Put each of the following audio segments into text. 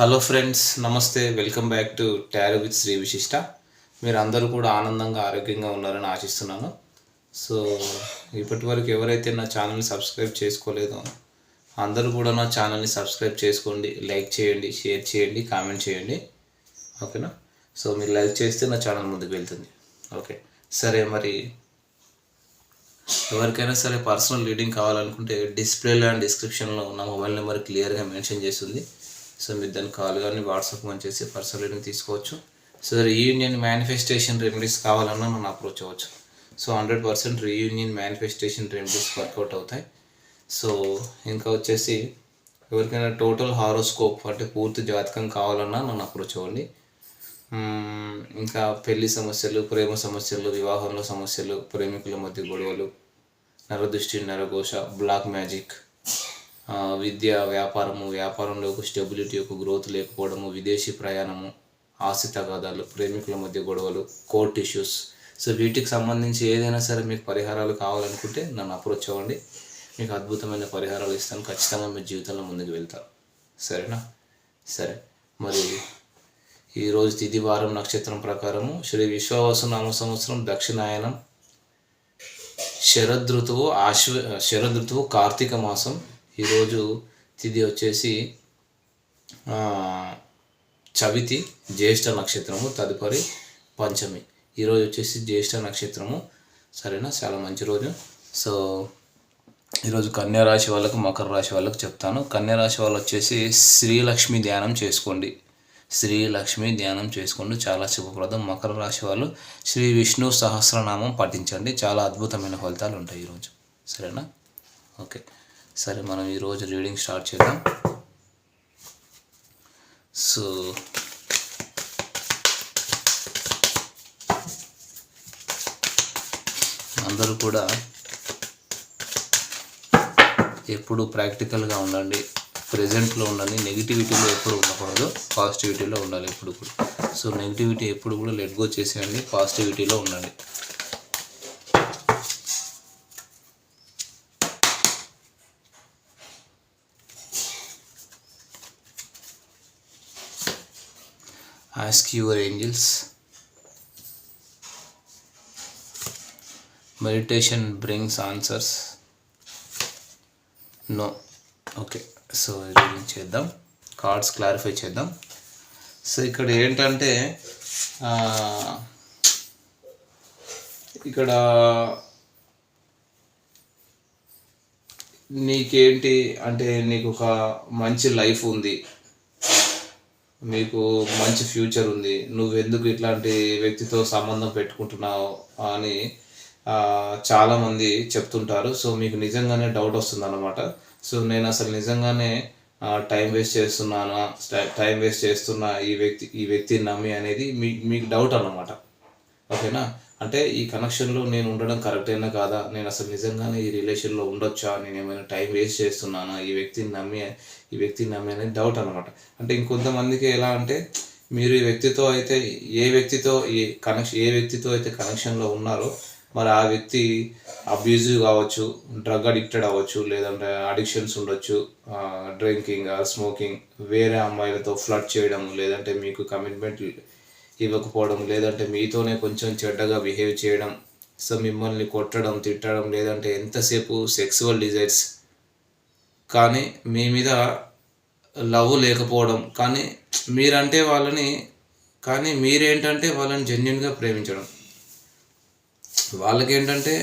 Hello friends నమస్తే. Welcome back to tarot with Shri Vishishta. మీరు అందరూ కూడా ఆనందంగా ఆరోగ్యంగా ఉన్నారని ఆశిస్తున్నాను. సో ఇప్పటి వరకు ఎవరైతే నా ఛానల్ని సబ్స్క్రైబ్ చేసుకోలేదో అందరూ కూడా నా ఛానల్ని సబ్స్క్రైబ్ చేసుకోండి. లైక్ చేయండి షేర్ చేయండి కామెంట్ చేయండి. ఓకేనా? సో మీరు లైక్ చేస్తే నా ఛానల్ ముందుకు వెళ్తుంది. ఓకే. సరే మరి ఎవరికైనా సరే పర్సనల్ రీడింగ్ కావాలనుకుంటే డిస్ప్లేలో అండ్ డిస్క్రిప్షన్లో నా మొబైల్ నెంబర్ క్లియర్గా మెన్షన్ చేస్తుంది. సో మీరు దాన్ని కాల్ కానీ వాట్సాప్ కానీ చేసి పర్సనల్ని తీసుకోవచ్చు. సో రీయూనియన్ మేనిఫెస్టేషన్ రెమెడీస్ కావాలన్నా నన్ను అప్రోచ్ అవ్వచ్చు. So hundred percent reunion manifestation remedies work out అవుతాయి. సో ఇంకా వచ్చేసి ఎవరికైనా టోటల్ హారోస్కోప్ అంటే పూర్తి జాతకం కావాలన్నా నన్ను అప్రోచ్ అవ్వండి. ఇంకా పెళ్ళి సమస్యలు ప్రేమ సమస్యలు వివాహంలో సమస్యలు ప్రేమికుల మధ్య గొడవలు నరదృష్టి నరఘోష బ్లాక్ మ్యాజిక్ విద్య వ్యాపారము వ్యాపారంలో ఒక స్టెబిలిటీ ఒక గ్రోత్ లేకపోవడము విదేశీ ప్రయాణము ఆస్తి తగాదాలు ప్రేమికుల మధ్య గొడవలు కోర్ట్ ఇష్యూస్ సో వీటికి సంబంధించి ఏదైనా సరే మీకు పరిహారాలు కావాలనుకుంటే నన్ను అప్రోచ్ అవ్వండి. మీకు అద్భుతమైన పరిహారాలు ఇస్తాను. ఖచ్చితంగా మీ జీవితంలో ముందుకు వెళ్తారు సరేనా? సరే. మరి ఈరోజు తిది వారం నక్షత్రం ప్రకారము శ్రీ విశ్వావసు నామ సంవత్సరం దక్షిణాయనం శరదృతువు ఆశ్వ శరదృతువు కార్తీక మాసం ఈరోజు తిది వచ్చేసి చవితి జ్యేష్ఠ నక్షత్రము తదుపరి పంచమి. ఈరోజు వచ్చేసి జ్యేష్ఠ నక్షత్రము. సరేనా? చాలా మంచి రోజు. సో ఈరోజు కన్యా రాశి వాళ్ళకు మకర రాశి వాళ్ళకు చెప్తాను. కన్యా రాశి వాళ్ళు వచ్చేసి శ్రీలక్ష్మి ధ్యానం చేసుకోండి. శ్రీలక్ష్మి ధ్యానం చేసుకోండి. చాలా శుభప్రదం. మకర రాశి వాళ్ళు శ్రీ విష్ణు సహస్రనామం పఠించండి. చాలా అద్భుతమైన ఫలితాలు ఉంటాయి ఈరోజు. సరేనా? ఓకే. సరే మనం ఈరోజు రీడింగ్ స్టార్ట్ చేద్దాం. సో అందరూ కూడా ఎప్పుడు ప్రాక్టికల్గా ఉండండి ప్రజెంట్లో ఉండండి నెగిటివిటీలో ఎప్పుడు ఉండకూడదు పాజిటివిటీలో ఉండాలి ఎప్పుడు కూడా. సో నెగిటివిటీ ఎప్పుడు కూడా లెట్ గో చేసేయండి పాజిటివిటీలో ఉండండి. Ask your angels meditation brings answers no okay so reading చేద్దాం. కార్డ్స్ క్లారిఫై చేద్దాం. సో ఇక్కడ ఏంటంటే ఇక్కడ నీకేంటి అంటే నీకు ఒక మంచి లైఫ్ ఉంది. మీకు మంచి ఫ్యూచర్ ఉంది. నువ్వు ఎందుకు ఇట్లాంటి వ్యక్తితో సంబంధం పెట్టుకుంటున్నావు అని చాలామంది చెప్తుంటారు. సో మీకు నిజంగానే డౌట్ వస్తుంది అనమాట సో నేను అసలు నిజంగానే టైం వేస్ట్ చేస్తున్నానా టైం వేస్ట్ చేస్తున్నా ఈ వ్యక్తి ఈ వ్యక్తిని నమ్మి అనేది మీ మీకు డౌట్ అనమాట ఓకేనా? అంటే ఈ కనెక్షన్లో నేను ఉండడం కరెక్ట్ అయినా కాదా? నేను అసలు నిజంగానే ఈ రిలేషన్లో ఉండొచ్చా? నేను ఏమైనా టైం వేస్ట్ చేస్తున్నానా? ఈ వ్యక్తిని నమ్మి ఈ వ్యక్తిని నమ్మి అనేది డౌట్ అనమాట అంటే ఇంకొంతమందికి ఎలా అంటే మీరు ఈ వ్యక్తితో అయితే ఏ వ్యక్తితో ఏ కనెక్షన్ ఏ వ్యక్తితో అయితే కనెక్షన్లో ఉన్నారో మరి ఆ వ్యక్తి అబ్యూజివ్ కావచ్చు డ్రగ్ అడిక్టెడ్ అవ్వచ్చు లేదంటే అడిక్షన్స్ ఉండొచ్చు డ్రింకింగ్ స్మోకింగ్ వేరే అమ్మాయిలతో ఫ్లడ్ చేయడం లేదంటే మీకు కమిట్మెంట్ ఇవ్వకపోవడం లేదంటే మీతోనే కొంచెం చెడ్డగా బిహేవ్ చేయడం సో మిమ్మల్ని కొట్టడం తిట్టడం లేదంటే ఎంతసేపు సెక్సువల్ డిజైర్స్ కానీ మీ మీద లవ్ లేకపోవడం కానీ మీరంటే వాళ్ళని కానీ మీరేంటంటే వాళ్ళని జెన్యున్గా ప్రేమించడం. వాళ్ళకేంటంటే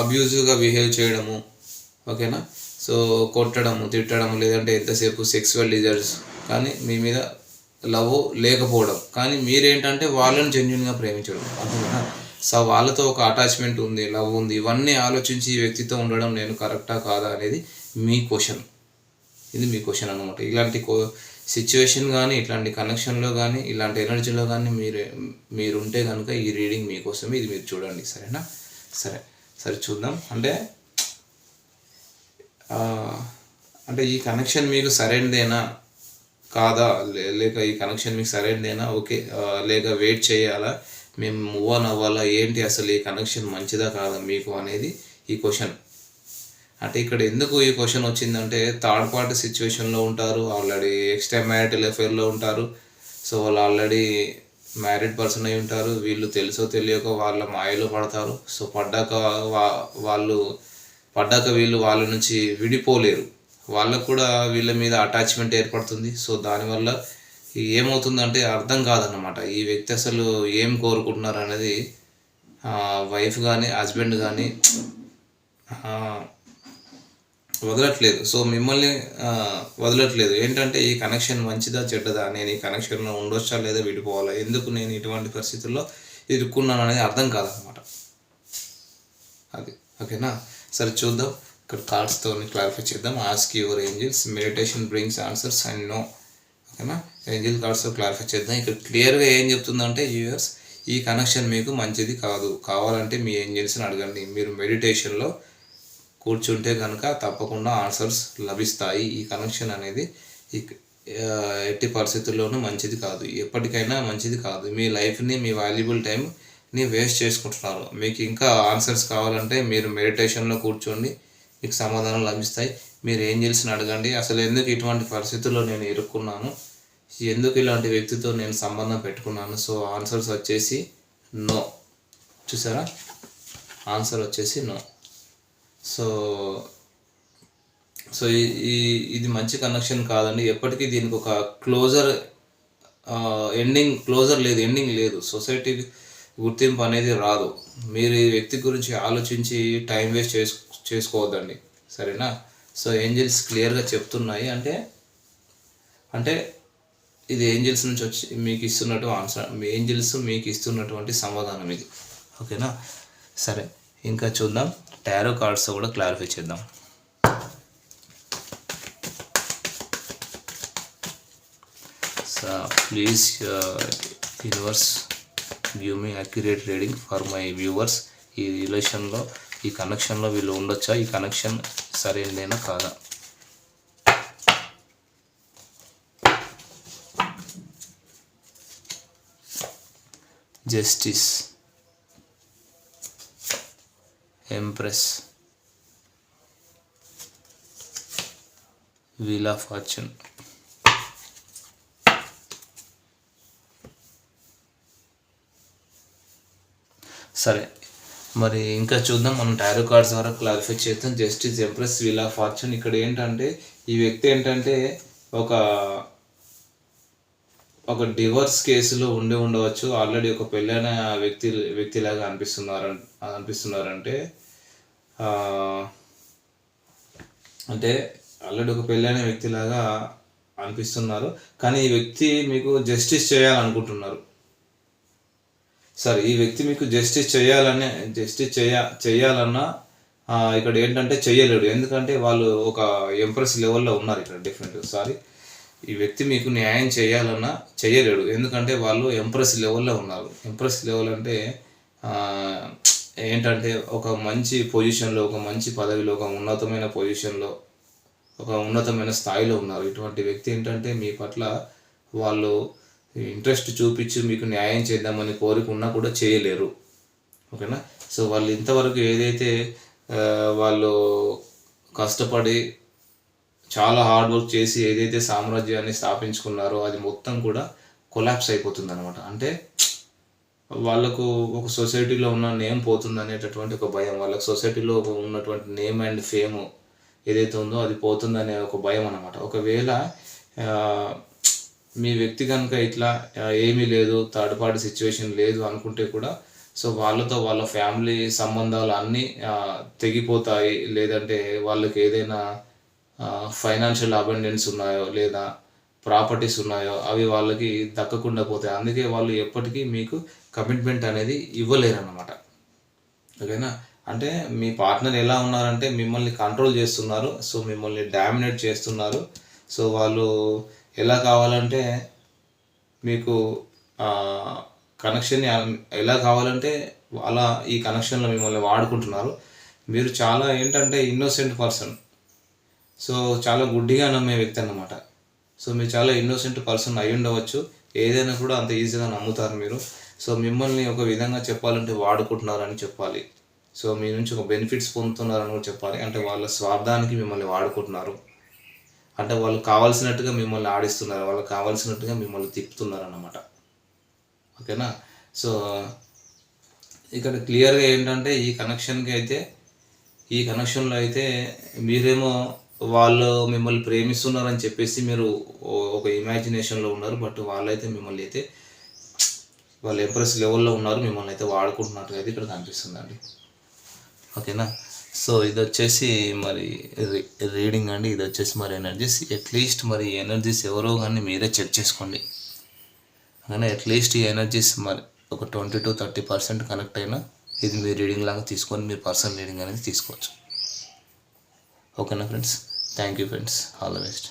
అబ్యూజివ్గా బిహేవ్ చేయడము ఓకేనా? సో కొట్టడము తిట్టడము లేదంటే ఎంతసేపు సెక్సువల్ డిజైర్స్ కానీ మీ మీద లవ్ లేకపోవడం. కానీ మీరేంటంటే వాళ్ళని జెన్యున్గా ప్రేమించడం. అర్థమేనా సో వాళ్ళతో ఒక అటాచ్మెంట్ ఉంది లవ్ ఉంది ఇవన్నీ ఆలోచించి ఈ వ్యక్తితో ఉండడం నేను కరెక్టా కాదా అనేది మీ క్వశ్చన్ ఇది మీ క్వశ్చన్ అనమాట ఇలాంటి కో సిచ్యువేషన్ కానీ ఇట్లాంటి కనెక్షన్లో కానీ ఇలాంటి ఎనర్జీలో కానీ మీరు మీరు ఉంటే కనుక ఈ రీడింగ్ మీకోసమే ఇది మీరు చూడండి. సరేనా? సరే. సరే చూద్దాం. అంటే అంటే ఈ కనెక్షన్ మీకు సరైనదేనా? కాదా? లే- లేక ఈ కనెక్షన్ మీకు సరైనదేనా? ఓకే. లేక వెయిట్ చేయాలా? మేము మూవ్ ఆన్ అవ్వాలా? ఏంటి అసలు ఈ కనెక్షన్ మంచిదా కాదా మీకు అనేది ఈ క్వశ్చన్ అంటే ఇక్కడ ఎందుకు ఈ క్వశ్చన్ వచ్చిందంటే థర్డ్ పార్టీ సిచ్యువేషన్లో ఉంటారు ఆల్రెడీ ఎక్స్ట్రా మ్యారిటల్ అఫేర్లో ఉంటారు. సో వాళ్ళు ఆల్రెడీ మ్యారీడ్ పర్సన్ అయి ఉంటారు. వీళ్ళు తెలుసో తెలియక వాళ్ళ మాయలో పడతారు. సో పడ్డాక వా వాళ్ళు పడ్డాక వీళ్ళు వాళ్ళ నుంచి విడిపోలేరు. వాళ్ళకు కూడా వీళ్ళ మీద అటాచ్మెంట్ ఏర్పడుతుంది. సో దానివల్ల ఏమవుతుందంటే అర్థం కాదన్నమాట. ఈ వ్యక్తి అసలు ఏం కోరుకుంటున్నారు అనేది వైఫ్ కానీ హస్బెండ్ కానీ వదలట్లేదు. సో మిమ్మల్ని వదలట్లేదు. ఏంటంటే ఈ కనెక్షన్ మంచిదా చెడ్డదా? నేను ఈ కనెక్షన్లో ఉండొచ్చా లేదా విడిపోవాలా? ఎందుకు నేను ఇటువంటి పరిస్థితుల్లో ఇరుక్కున్నాను అనేది అర్థం కాదనమాట అది. ఓకేనా? సరే చూద్దాం. ఇక్కడ కార్డ్స్తో క్లారిఫై చేద్దాం. Ask your angels meditation brings answers and no ఓకేనా ఏంజిల్ కార్డ్స్తో క్లారిఫై చేద్దాం. ఇక్కడ క్లియర్గా ఏం చెప్తుందంటే యూఎస్ ఈ కనెక్షన్ మీకు మంచిది కాదు. కావాలంటే మీ ఏంజిల్స్ని అడగండి. మీరు మెడిటేషన్లో కూర్చుంటే కనుక తప్పకుండా ఆన్సర్స్ లభిస్తాయి. ఈ కనెక్షన్ అనేది ఎట్టి పరిస్థితుల్లోనూ మంచిది కాదు. ఎప్పటికైనా మంచిది కాదు. మీ లైఫ్ని మీ వాల్యుబుల్ టైంని వేస్ట్ చేసుకుంటున్నారు. మీకు ఇంకా ఆన్సర్స్ కావాలంటే మీరు మెడిటేషన్లో కూర్చోండి. మీకు సమాధానం లభిస్తాయి. మీరు ఏం చేసిన అడగండి. అసలు ఎందుకు ఇటువంటి పరిస్థితుల్లో నేను ఇరుక్కున్నాను? ఎందుకు ఇలాంటి వ్యక్తితో నేను సంబంధం పెట్టుకున్నాను? సో ఆన్సర్స్ వచ్చేసి నో. చూసారా? ఆన్సర్ వచ్చేసి నో. సో సో ఈ- ఈ ఇది మంచి కనెక్షన్ కాదండి. ఎప్పటికీ దీనికి ఒక క్లోజర్ ఎండింగ్ క్లోజర్ లేదు ఎండింగ్ లేదు. సొసైటీ గుర్తింపు అనేది రాదు. మీరు ఈ వ్యక్తి గురించి ఆలోచించి టైం వేస్ట్ చేసు చేసుకోవద్దండి. సరేనా? సో ఏంజిల్స్ క్లియర్గా చెప్తున్నాయి. అంటే అంటే ఇది ఏంజిల్స్ నుంచి వచ్చి మీకు ఇస్తున్నట్టు ఆన్సర్ మీ ఏంజిల్స్ మీకు ఇస్తున్నటువంటి సమాధానం ఇది. ఓకేనా? సరే ఇంకా చూద్దాం. టారో కార్డ్స్ కూడా క్లారిఫై చేద్దాం. So please universe give me accurate reading for my viewers ఈ రిలేషన్లో. ఈ కనెక్షన్లో వీళ్ళు ఉండొచ్చా? ఈ కనెక్షన్ సరైనదేనా కాదా? Justice empress wheel of fortune సరే. మరి ఇంకా చూద్దాం మనం టారో కార్డ్స్ ద్వారా క్లారిఫై చేద్దాం. Justice empress wheel of fortune ఇక్కడ ఏంటంటే ఈ వ్యక్తి ఏంటంటే ఒక ఒక డివోర్స్ కేసులో ఉండి ఉండవచ్చు. ఆల్రెడీ ఒక పెళ్ళైన వ్యక్తి వ్యక్తిలాగా అనిపిస్తున్నారు అనిపిస్తున్నారంటే అంటే ఆల్రెడీ ఒక పెళ్ళైన వ్యక్తిలాగా అనిపిస్తున్నారు. కానీ ఈ వ్యక్తి మీకు జస్టిస్ చేయాలనుకుంటున్నారు. సరే ఈ వ్యక్తి మీకు జస్టిస్ చేయాలని జస్టిస్ చేయ చేయాలన్నా ఇక్కడ ఏంటంటే చేయలేడు. ఎందుకంటే వాళ్ళు ఒక ఎంప్రెస్ లెవెల్లో ఉన్నారు ఇక్కడ డిఫరెంట్ సారీ ఈ వ్యక్తి మీకు న్యాయం చేయాలన్నా చేయలేడు. ఎందుకంటే వాళ్ళు ఎంప్రెస్ లెవెల్లో ఉన్నారు. ఎంప్రెస్ లెవెల్ అంటే ఏంటంటే ఒక మంచి పొజిషన్లో ఒక మంచి పదవిలో ఒక ఉన్నతమైన పొజిషన్లో ఒక ఉన్నతమైన స్థాయిలో ఉన్నారు. ఇటువంటి వ్యక్తి ఏంటంటే మీ పట్ల వాళ్ళు ఇంట్రెస్ట్ చూపించి మీకు న్యాయం చేద్దామని కోరిక ఉన్నా కూడా చేయలేరు. ఓకేనా? సో వాళ్ళు ఇంతవరకు ఏదైతే వాళ్ళు కష్టపడి చాలా హార్డ్ వర్క్ చేసి ఏదైతే సామ్రాజ్యాన్ని స్థాపించుకున్నారో అది మొత్తం కూడా కొలాప్స్ అయిపోతుంది అనమాట అంటే వాళ్ళకు ఒక సొసైటీలో ఉన్న నేమ్ పోతుంది అనేటటువంటి ఒక భయం వాళ్ళకి సొసైటీలో ఉన్నటువంటి నేమ్ అండ్ ఫేమ్ ఏదైతే ఉందో అది పోతుందనే ఒక భయం అనమాట ఒకవేళ మీ వ్యక్తి కనుక ఇట్లా ఏమీ లేదు థర్డ్ పార్టీ సిచ్యువేషన్ లేదు అనుకుంటే కూడా సో వాళ్ళతో వాళ్ళ ఫ్యామిలీ సంబంధాలు అన్నీ తెగిపోతాయి. లేదంటే వాళ్ళకి ఏదైనా ఫైనాన్షియల్ అబెండెన్స్ ఉన్నాయో లేదా ప్రాపర్టీస్ ఉన్నాయో అవి వాళ్ళకి దక్కకుండా పోతాయి. అందుకే వాళ్ళు ఎప్పటికీ మీకు కమిట్మెంట్ అనేది ఇవ్వలేరు అన్నమాట ఓకేనా? అంటే మీ పార్ట్నర్ ఎలా ఉన్నారంటే మిమ్మల్ని కంట్రోల్ చేస్తున్నారు. సో మిమ్మల్ని డామినేట్ చేస్తున్నారు. సో వాళ్ళు ఎలా కావాలంటే మీకు కనెక్షన్ ఎలా కావాలంటే అలా ఈ కనెక్షన్లో మిమ్మల్ని వాడుకుంటున్నారు. మీరు చాలా ఏంటంటే ఇన్నోసెంట్ పర్సన్ సో చాలా గుడ్డిగా నమ్మే వ్యక్తి అన్నమాట. సో మీరు చాలా ఇన్నోసెంట్ పర్సన్ అయి ఉండవచ్చు. ఏదైనా కూడా అంత ఈజీగా నమ్ముతారు మీరు. సో మిమ్మల్ని ఒక విధంగా చెప్పాలంటే వాడుకుంటున్నారని చెప్పాలి. సో మీ నుంచి ఒక బెనిఫిట్స్ పొందుతున్నారని కూడా చెప్పాలి. అంటే వాళ్ళ స్వార్థానికి మిమ్మల్ని వాడుకుంటున్నారు. అంటే వాళ్ళు కావాల్సినట్టుగా మిమ్మల్ని ఆడిస్తున్నారు వాళ్ళకి కావాల్సినట్టుగా మిమ్మల్ని తిప్పుతున్నారు అన్నమాట ఓకేనా? సో ఇక్కడ క్లియర్గా ఏంటంటే ఈ కనెక్షన్కి అయితే ఈ కనెక్షన్లో అయితే మీరేమో వాళ్ళు మిమ్మల్ని ప్రేమిస్తున్నారని చెప్పేసి మీరు ఒక ఇమాజినేషన్లో ఉన్నారు బట్ వాళ్ళైతే మిమ్మల్ని అయితే వాళ్ళు ఎంప్రెస్ లెవెల్లో ఉన్నారు మిమ్మల్ని అయితే వాడుకుంటున్నట్టుగా అయితే ఇక్కడ కనిపిస్తుందండి. ఓకేనా? సో ఇది వచ్చేసి మరి రీ- రీడింగ్ అండి. ఇది వచ్చేసి మరి ఎనర్జీస్ అట్లీస్ట్ మరి ఎనర్జీస్ ఎవరో కానీ మీరే చెక్ చేసుకోండి. కానీ అట్లీస్ట్ ఈ ఎనర్జీస్ మరి ఒక twenty to thirty percent connect అయినా ఇది మీ రీడింగ్ లాగా తీసుకొని మీరు పర్సనల్ రీడింగ్ అనేది తీసుకోవచ్చు. ఓకేనా friends thank you friends all the best